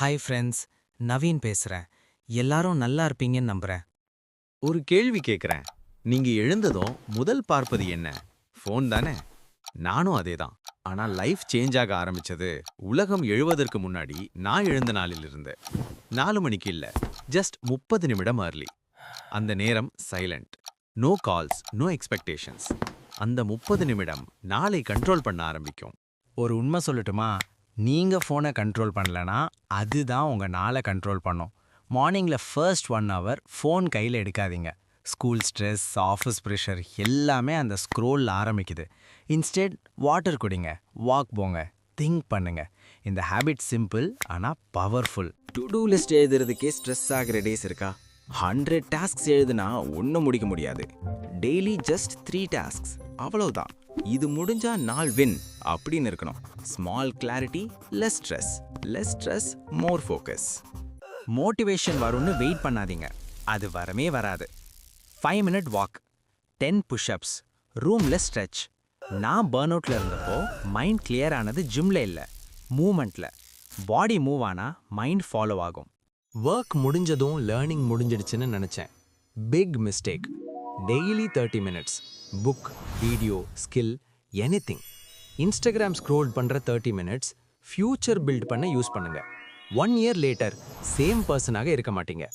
Hi friends Naveen பேசுறேன். எல்லாரும் நல்லா இருப்பீங்கன்னு நம்புறேன். ஒரு கேள்வி கேட்குறேன் நீங்க எழுந்ததும் முதல் பார்ப்பது என்ன? ஃபோன் தானே? நானும் அதே தான் ஆனா லைஃப் சேஞ்ச் ஆக ஆரம்பிச்சது. உலகம் எழுவதற்கு முன்னாடி நான் எழுந்த நாளிலிருந்து. நாலு மணிக்கு இல்லை ஜஸ்ட் முப்பது நிமிடம் அர்லி அந்த நேரம் silent no calls no expectations அந்த முப்பது நிமிடம் நாளை கண்ட்ரோல் பண்ண ஆரம்பிக்கும். ஒரு உண்மை சொல்லட்டுமா? நீங்கள் ஃபோனை கண்ட்ரோல் பண்ணலனா அதுதான் உங்கள் நாளை கண்ட்ரோல் பண்ணும். மார்னிங்கில் ஃபர்ஸ்ட் ஒன் ஹவர் ஃபோன் கையில் எடுக்காதீங்க. ஸ்கூல் ஸ்ட்ரெஸ் ஆஃபீஸ் ப்ரெஷர் எல்லாமே அந்த ஸ்க்ரோலில் ஆரம்பிக்குது. இன்ஸ்டெட் வாட்டர் குடிங்க வாக் போங்க திங்க் பண்ணுங்க. இந்த ஹேபிட் சிம்பிள் ஆனால் பவர்ஃபுல் டு டூ லிஸ்ட் எழுதுறதுக்கே ஸ்ட்ரெஸ் ஆகிற டேஸ் இருக்கா? ஹண்ட்ரட் டாஸ்க்ஸ் எழுதுனா ஒன்றும் முடிக்க முடியாது. டெய்லி ஜஸ்ட் த்ரீ டாஸ்க்ஸ் அவ்வளவுதான். இது முடிஞ்சா நாள் வின் அப்படின்னு இருக்கணும். Small clarity less stress less stress more focus motivation வரும்னு வெயிட் பண்ணாதீங்க. அது வரவே வராது. Five minute walk ten pushups ரூம்ல ஸ்ட்ரெச் நான் பேர்ன் அவுட்ல இருந்தப்போ மைண்ட் கிளியர் ஆனது ஜிம்ல இல்லை மூமெண்ட்ல பாடி மூவ் ஆனா மைண்ட் ஃபாலோ ஆகும். ஒர்க் முடிஞ்சதும் லேர்னிங் முடிஞ்சிடுச்சுன்னு நினச்சேன். Big mistake daily thirty minutes book video skill anything Instagram scroll பண்ணுற தேர்ட்டி மினிட்ஸ் ஃப்யூச்சர் பில்ட் பண்ண யூஸ் பண்ணுங்க. ஒன் இயர் லேட்டர் சேம் பர்சனாக இருக்க மாட்டீங்க.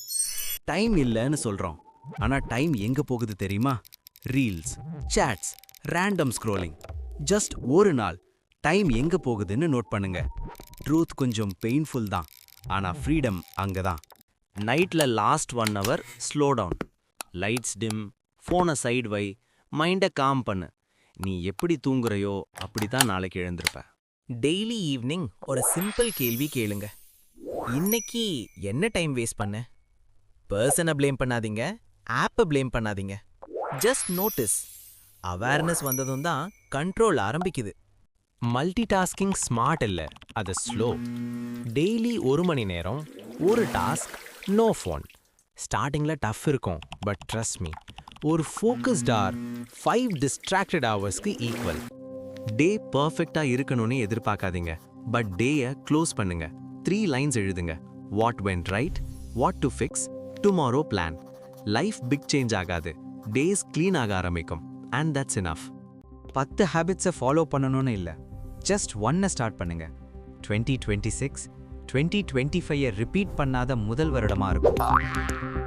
டைம் இல்லைன்னு சொல்கிறோம் ஆனால் டைம் எங்கே போகுது தெரியுமா? Reels shorts random scrolling just ஒரு நாள் டைம் எங்கே போகுதுன்னு நோட் பண்ணுங்க. ட்ரூத் கொஞ்சம் பெயின்ஃபுல் தான். ஆனால் ஃப்ரீடம் அங்கே தான் நைட்ல last one hour slow down lights dim ஃபோனை சைடு வை மைண்டை காம் பண்ணு. நீ எப்படி தூங்குறையோ அப்படி தான் நாளைக்கு எழுந்திருப்ப. டெய்லி ஈவினிங் ஒரு சிம்பிள் கேள்வி கேளுங்க. இன்னைக்கு என்ன டைம் வேஸ்ட் பண்ண? பர்சனை ப்ளேம் பண்ணாதீங்க ஆப்பை ப்ளேம் பண்ணாதீங்க. ஜஸ்ட் நோட்டீஸ் அவேர்னஸ் வந்ததும் தான் கண்ட்ரோல் ஆரம்பிக்குது. மல்டி டாஸ்கிங் ஸ்மார்ட் இல்லை அது ஸ்லோ டெய்லி ஒரு மணி நேரம் ஒரு டாஸ்க் நோ ஃபோன் ஸ்டார்டிங்கில் டஃப் இருக்கும் பட் ட்ரஸ்ட் மீ ஒரு ஃபோக்கஸ்ட் ஆர் ஃபைவ் டிஸ்ட்ராக்டட் ஹவர்ஸ்க்கு ஈக்குவல் டே பர்ஃபெக்டா இருக்கணும்னு எதிர்பார்க்காதீங்க. பட் டேயை க்ளோஸ் பண்ணுங்க. த்ரீ லைன்ஸ் எழுதுங்க. What when right what to fix tomorrow plan life big change ஆகாது. டேஸ் க்ளீன் ஆக ஆரம்பிக்கும். அண்ட் தட்ஸ் இனஃப் பத்து ஹேபிட்ஸை ஃபாலோ பண்ணணும்னு இல்லை. ஜஸ்ட் ஒன்னை ஸ்டார்ட் பண்ணுங்க. Twenty twenty six twenty twenty ஃபைவை ரிப்பீட் பண்ணாத முதல் வருடமா இருக்கும்.